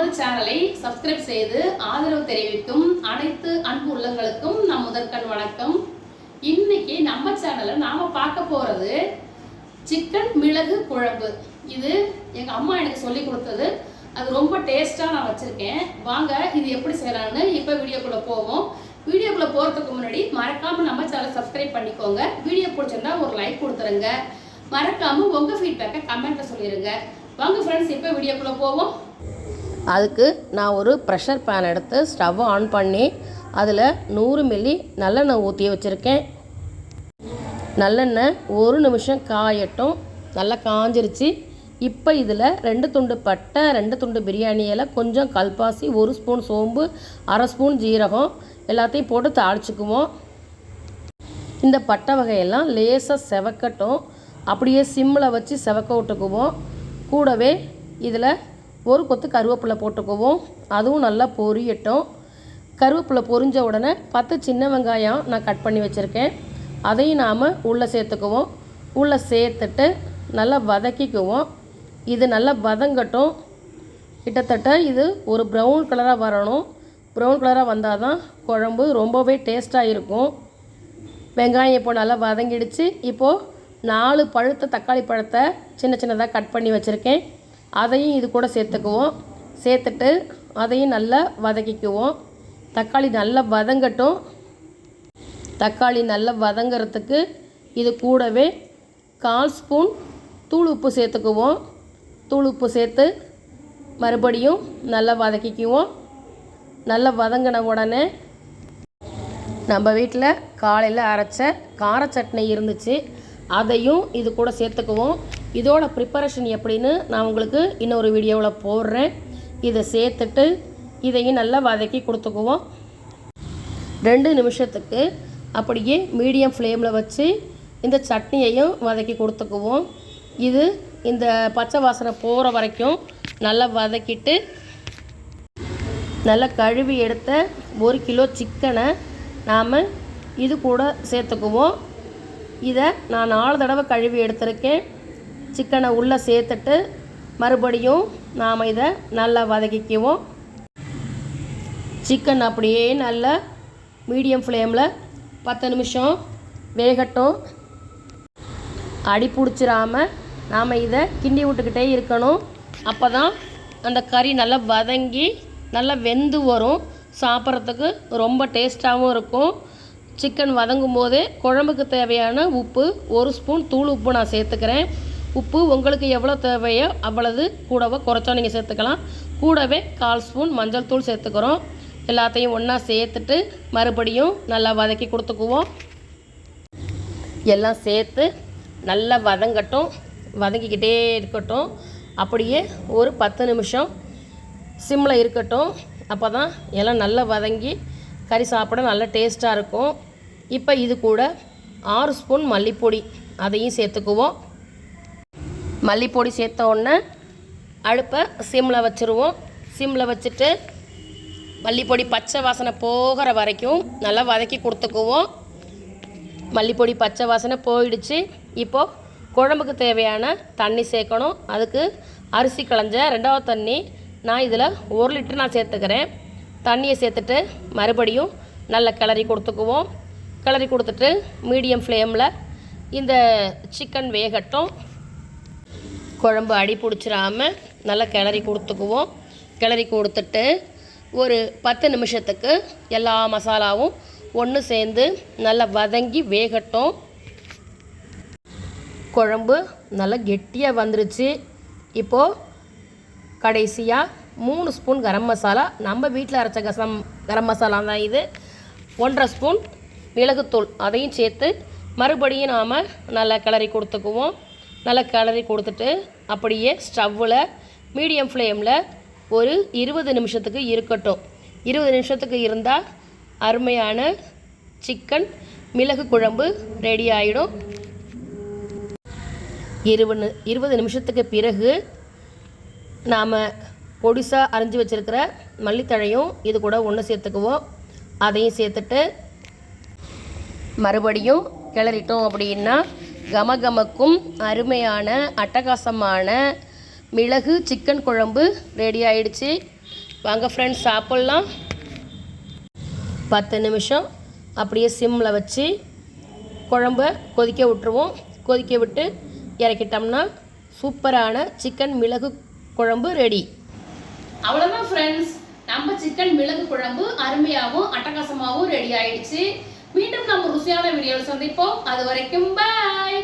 நமது சேனலை சப்ஸ்கிரைப் செய்து ஆதரவு தெரிவிக்கும் அனைத்து அன்பு உள்ளங்களுக்கும் நம் முதற்கண் வணக்கம். இன்னைக்கு நம்ம சேனல்ல நாம பார்க்க போறது சிக்கன் மிளகு குழம்பு. இது எங்க அம்மா எனக்கு சொல்லி கொடுத்தது. அது ரொம்ப டேஸ்ட்டாக நான் வச்சுருக்கேன். வாங்க இது எப்படி செய்யலாம்னு இப்போ வீடியோக்குள்ளே போவோம். வீடியோக்குள்ளே போகிறதுக்கு முன்னாடி மறக்காமல் நம்ம சேனலை சப்ஸ்கிரைப் பண்ணிக்கோங்க. வீடியோ பிடிச்சிருந்தா ஒரு லைக் கொடுத்துருங்க. மறக்காமல் உங்கள் ஃபீட்பேக்கை கமெண்ட்டில் சொல்லிடுங்க வாங்க ஃப்ரெண்ட்ஸ் இப்போ வீடியோக்குள்ளே போவோம். அதுக்கு நான் ஒரு ப்ரெஷர் பேன் எடுத்து ஸ்டவ் ஆன் பண்ணி அதில் நூறு மில்லி நல்லெண்ணெய் ஊற்றி வச்சுருக்கேன். நல்லெண்ணெய் ஒரு நிமிஷம் காயட்டும் நல்லா காஞ்சிருச்சு. இப்போ இதில் ரெண்டு துண்டு பட்டை ரெண்டு துண்டு பிரியாணி இலை கொஞ்சம் கல்பாசி ஒரு ஸ்பூன் சோம்பு அரை ஸ்பூன் ஜீரகம் எல்லாத்தையும் போட்டு தாளிச்சுக்குவோம். இந்த பட்டை வகையெல்லாம் லேசாக செவக்கட்டும். அப்படியே சிம்மில் வச்சு செவக்க விட்டுக்குவோம். கூடவே இதில் ஒரு கொத்து கருவேப்பிலை போட்டுக்குவோம். அதுவும் நல்லா பொரியட்டும். கருவேப்பிலை பொரிஞ்ச உடனே பத்து சின்ன வெங்காயம் நான் கட் பண்ணி வச்சுருக்கேன். அதையும் நாம் உள்ளே சேர்த்துக்குவோம். உள்ளே சேர்த்துட்டு நல்லா வதக்கிக்குவோம். இது நல்லா வதங்கட்டும். கிட்டத்தட்ட இது ஒரு ப்ரௌன் கலராக வரணும். ப்ரௌன் கலராக வந்தால் தான் குழம்பு ரொம்பவே டேஸ்ட்டாக இருக்கும். வெங்காயம் இப்போ நல்லா வதங்கிடுச்சு. இப்போது நாலு பழுத்த தக்காளி பழத்தை சின்ன சின்னதாக கட் பண்ணி வச்சுருக்கேன். அதையும் இது கூட சேர்த்துக்குவோம். சேர்த்துட்டு அதையும் நல்லா வதக்கிக்குவோம். தக்காளி நல்லா வதங்கட்டும். தக்காளி நல்லா வதங்கிறதுக்கு இது கூடவே கால் ஸ்பூன் தூள் உப்பு சேர்த்துக்குவோம். தூள் உப்பு சேர்த்து மறுபடியும் நல்லா வதக்கிக்குவோம். நல்லா வதங்கின உடனே நம்ம வீட்டில் காலையில் அரைச்ச கார சட்னி இருந்துச்சு. அதையும் இது கூட சேர்த்துக்குவோம். இதோட ப்ரிப்பரேஷன் எப்படின்னு நான் உங்களுக்கு இன்னொரு வீடியோவில் போடுறேன். இதை சேர்த்துட்டு இதையும் நல்லா வதக்கி கொடுத்துக்குவோம். ரெண்டு நிமிஷத்துக்கு அப்படியே மீடியம் ஃப்ளேமில் வச்சு இந்த சட்னியையும் வதக்கி கொடுத்துக்குவோம். இது இந்த பச்சை வாசனை போகிற வரைக்கும் நல்லா வதக்கிட்டு நல்லா கழுவி எடுத்த ஒரு கிலோ சிக்கனை நாம் இது கூட சேர்த்துக்குவோம். இதை நான் நாலு தடவை கழுவி எடுத்திருக்கேன். சிக்கனை உள்ளே சேர்த்துட்டு மறுபடியும் நாம் இதை நல்லா வதக்கிக்குவோம். சிக்கன் அப்படியே நல்லா மீடியம் ஃப்ளேமில் பத்து நிமிஷம் வேகட்டும். அடி பிடிச்சிடாமல் நாம் இதை கிண்டி விட்டுக்கிட்டே இருக்கணும். அப்போ தான் அந்த கறி நல்லா வதங்கி நல்லா வெந்து வரும். சாப்பிட்றதுக்கு ரொம்ப டேஸ்ட்டாகவும் இருக்கும். சிக்கன் வதங்கும் போதே குழம்புக்கு தேவையான உப்பு ஒரு ஸ்பூன் தூள் உப்பு நான் சேர்த்துக்கிறேன். உப்பு உங்களுக்கு எவ்வளோ தேவையோ அவ்வளவு கூடவோ குறைச்சோ நீங்கள் சேர்த்துக்கலாம். கூடவே கால் ஸ்பூன் மஞ்சள் தூள் சேர்த்துக்கிறோம். எல்லாத்தையும் ஒன்றா சேர்த்துட்டு மறுபடியும் நல்லா வதக்கி கொடுத்துக்குவோம். எல்லாம் சேர்த்து நல்லா வதங்கட்டும். வதங்கிக்கிட்டே இருக்கட்டும். அப்படியே ஒரு பத்து நிமிஷம் சிம்மில் இருக்கட்டும். அப்போ தான் எல்லாம் நல்லா வதங்கி கறி சாப்பிட நல்ல டேஸ்ட்டாக இருக்கும். இப்போ இது கூட ஆறு ஸ்பூன் மல்லிப்பொடி அதையும் சேர்த்துக்குவோம். மல்லிப்பொடி சேர்த்த உடனே அடுப்பை சிம்மில் வச்சுருவோம். சிம்மில் வச்சுட்டு மல்லிப்பொடி பச்சை வாசனை போகிற வரைக்கும் நல்லா வதக்கி கொடுத்துக்குவோம். மல்லிப்பொடி பச்சை வாசனை போயிடுச்சு. இப்போது குழம்புக்கு தேவையான தண்ணி சேர்க்கணும். அதுக்கு அரிசி களைஞ்ச ரெண்டாவது தண்ணி நான் இதில் ஒரு லிட்டர் நான் சேர்த்துக்கிறேன். தண்ணியை சேர்த்துட்டு மறுபடியும் நல்லா கிளறி கொடுத்துக்குவோம். கிளறி கொடுத்துட்டு மீடியம் ஃப்ளேமில் இந்த சிக்கன் வேகட்டும். குழம்பு அடி பிடிச்சிடாம நல்லா கிளறி கொடுத்துக்குவோம். கிளறி கொடுத்துட்டு ஒரு பத்து நிமிஷத்துக்கு எல்லா மசாலாவும் ஒன்று சேர்ந்து நல்லா வதங்கி வேகட்டும். குழம்பு நல்லா கெட்டியாக வந்துருச்சு. இப்போது கடைசியாக மூணு ஸ்பூன் கரம் மசாலா. நம்ம வீட்டில் அரைச்ச கசம் கரம் மசாலா தான் இது. ஒன்றரை ஸ்பூன் மிளகுத்தூள் அதையும் சேர்த்து மறுபடியும் நாம் நல்லா கிளறி கொடுத்துக்குவோம். நல்லா கிளறி கொடுத்துட்டு அப்படியே ஸ்டவ்வில் மீடியம் ஃப்ளேமில் ஒரு இருபது நிமிஷத்துக்கு இருக்கட்டும். இருபது நிமிஷத்துக்கு இருந்தால் அருமையான சிக்கன் மிளகு குழம்பு ரெடி ஆகிடும் இருபது இருபது நிமிஷத்துக்கு பிறகு நாம் பொடிசாக அரிஞ்சு வச்சுருக்கிற மல்லித்தழையும் இது கூட ஒன்று சேர்த்துக்குவோம். அதையும் சேர்த்துட்டு மறுபடியும் கிளறிட்டோம் அப்படின்னா கமகமக்கும் அருமையான அட்டகாசமான மிளகு சிக்கன் குழம்பு ரெடி ஆயிடுச்சு. வாங்க ஃப்ரெண்ட்ஸ் சாப்பிட்லாம். பத்து நிமிஷம் அப்படியே சிம்மில் வச்சு குழம்ப கொதிக்க விட்டுருவோம். கொதிக்க விட்டு இறக்கிட்டோம்னா சூப்பரான சிக்கன் மிளகு குழம்பு ரெடி அவ்வளோதான் ஃப்ரெண்ட்ஸ் நம்ம சிக்கன் மிளகு குழம்பு அருமையாகவும் அட்டகாசமாகவும் ரெடி ஆயிடுச்சு. மீண்டும் நம்ம ருசியான வீடியோவில் சந்திப்போம். அது வரைக்கும் பாய்